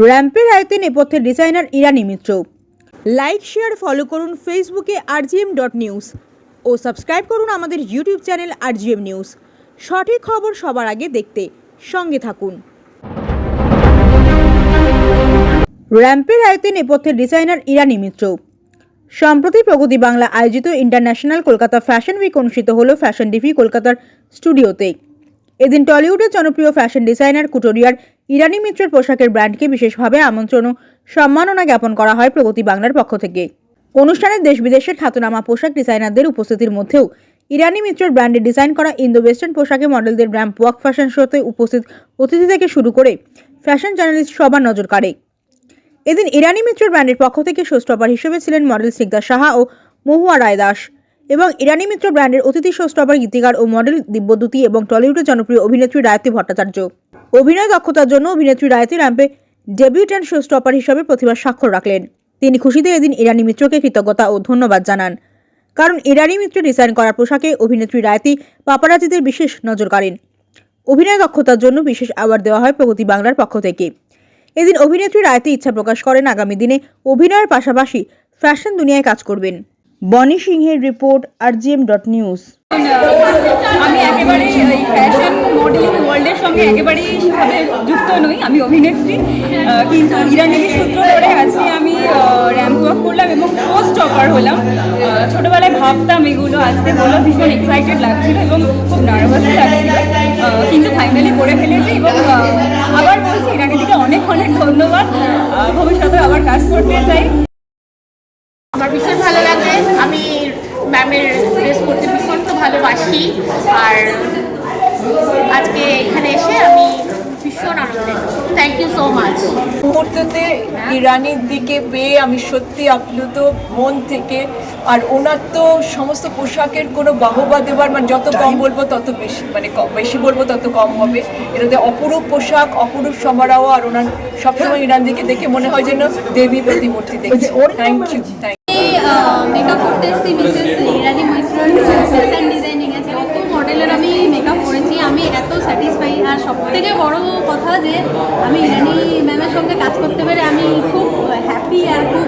র্যাম্পের আয়তে নেপথ্যের designer Irani Mitra. Like share follow করুন ফেসবুকে আরজিএম ডট নিউজ ও সাবস্ক্রাইব করুন আমাদের ইউটিউব চ্যানেল আরজিএম নিউজ সঠিক খবর সবার আগে দেখতে সঙ্গে থাকুন। র্যাম্পের আয়তে নেপথ্যের ডিজাইনার ইরানি মিত্র। সম্প্রতি প্রগতি বাংলা আয়োজিত ইন্টারন্যাশনাল কলকাতা ফ্যাশন উইক অনুষ্ঠিত হল ফ্যাশন ডিভি কলকাতার স্টুডিওতে। এদিন টলিউডের জনপ্রিয় ফ্যাশন ডিজাইনার কুটোরিয়ার ইরানি মিত্রের পোশাকের ব্র্যান্ডকে বিশেষভাবে আমন্ত্রণ ও সম্মাননা জ্ঞাপন করা হয় প্রগতি বাংলার পক্ষ থেকে। অনুষ্ঠানে দেশ বিদেশের খ্যাতনামা পোশাক ডিজাইনারদের উপস্থিতির মধ্যেও ইরানি মিত্রের ব্র্যান্ডে ডিজাইন করা ইন্দো ওয়েস্টার্ন পোশাকে মডেলদের র্যাম্প ওয়াক ফ্যাশন শোতে উপস্থিত অতিথি থেকে শুরু করে ফ্যাশন জার্নালিস্ট সবার নজর কাড়ে। এদিন ইরানি মিত্রের ব্র্যান্ডের পক্ষ থেকে শোস্টপার হিসেবে ছিলেন মডেল সিকদার সাহা ও মহুয়া রায় দাস এবং ইরানি মিত্র ব্র্যান্ডের অতিথি শোস্টপার গীতিকার ও মডেল দিব্যদূতি এবং টলিউডের জনপ্রিয় অভিনেত্রী রায়তী ভট্টাচার্য। অভিনয় দক্ষতার জন্য অভিনেত্রী রায়তী র্যাম্পে ডেবিউট্যান্ট শোস্টপার হিসেবে প্রতিভার স্বাক্ষর রাখলেন। তিনি খুশিতে এদিন ইরানি মিত্রকে কৃতজ্ঞতা ও ধন্যবাদ জানান। কারণ ইরানি মিত্র ডিজাইন করা পোশাকে অভিনেত্রী রায়তী পাপারাজিদের বিশেষ নজর কাড়েন। অভিনয় দক্ষতার জন্য বিশেষ অ্যাওয়ার্ড দেওয়া হয় প্রগতি বাংলার পক্ষ থেকে। এদিন অভিনেত্রী রায়তি ইচ্ছা প্রকাশ করেন আগামী দিনে অভিনয়ের পাশাপাশি ফ্যাশন দুনিয়ায় কাজ করবেন। বনি সিংহের রিপোর্ট, আরজিএম ডট নিউজ। আমি একেবারে ফ্যাশন মডেলিং ওয়ার্ল্ডের সঙ্গে একেবারেই যুক্ত নই, আমি অভিনেত্রী। কিন্তু ইরানি সূত্র ধরে আজকে আমি র্যাম্প ওয়াক করলাম এবং পোস্ট হলাম। ভাবতাম এগুলো, আজকে হলো ভীষণ এক্সাইটেড লাগছিল এবং খুব নার্ভাসও লাগছিল। কিন্তু ফাইনালি করে ফেলেছি এবং আবার বলছি, ইরানি দিকে অনেক অনেক ধন্যবাদ। ভবিষ্যতে আবার কাজ করতে চাই। আমার আমি ম্যামের ড্রেস করতে ভীষণ তো ভালোবাসি। আর আজকে এখানে এসে আমি ভীষণ আনন্দিত। থ্যাংক ইউ সো মাচ মুহূর্ততে ইরানির দিকে পেয়ে আমি সত্যি আপ্লুত মন থেকে। আর ওনার তো সমস্ত পোশাকের কোনো বাহবা দেওয়ার মানে যত কম বলব তত বেশি মানে কম- বেশি বলব তত কম হবে। এটাতে অপরূপ পোশাক অপরূপ সমারাও আর ওনার সবসময় ইরান দিকে দেখে মনে হয় যেন দেবী প্রতিমূর্তি দেখছি। থ্যাংক ইউ থ্যাংক মেকআপ করতে এসেছি মিসেস ইরানি মৈত্রর ফ্যাশন ডিজাইনিং আছে কত মডেলের আমি মেকআপ করেছি। আমি এত স্যাটিসফাই আর সব থেকে বড় কথা যে, আমি ইরানি ম্যামের সঙ্গে কাজ করতে পেরে আমি খুব হ্যাপি আর খুব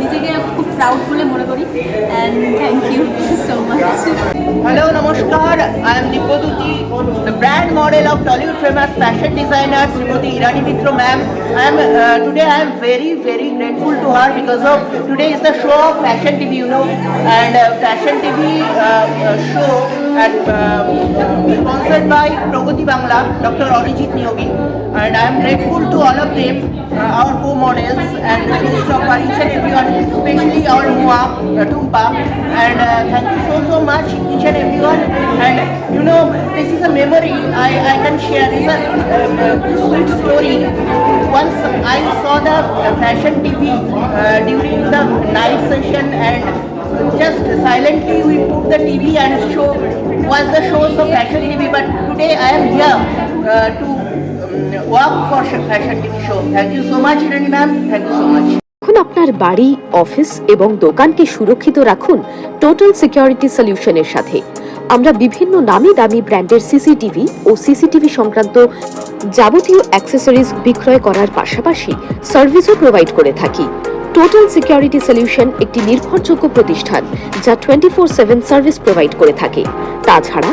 নিজেকে খুব প্রাউড বলে মনে করি and thank you so much Hello, Namaskar. I am Dipyaduti, the brand model of Tollywood famous fashion designer Srimati Irani Mitra ma'am. I am uh, today I am very very grateful to her because of today is the show of Fashion TV, you know, and uh, Fashion TV uh, uh, show and uh, sponsored by And I am grateful to all of them, uh, our co-models and showstopper, each and everyone, especially our Mua, Tumpa, and uh, thank you so so much each and everyone. And you know, this is a memory I, I can share. This is a sweet story. Once I saw the uh, fashion TV uh, during the night session and just silently we put the TV and show was the shows of fashion TV. But today I am here uh, to for fashion TV show. Thank you so much, Rani ma'am. Thank you so much. এখন আপনার বাড়ি office এবং দোকানকে সুরক্ষিত রাখুন total security সলিউশনের সাথে আমরা বিভিন্ন নামি দামি ব্র্যান্ডের সিসিটিভি ও সিসিটিভি সংক্রান্ত যাবতীয় অ্যাক্সেসরিজ বিক্রয় করার পাশাপাশি সার্ভিসও প্রোভাইড করে থাকি টোটাল সিকিউরিটি সলিউশন একটি নির্ভরযোগ্য প্রতিষ্ঠান যা twenty four seven service provide করে থাকে তাছাড়া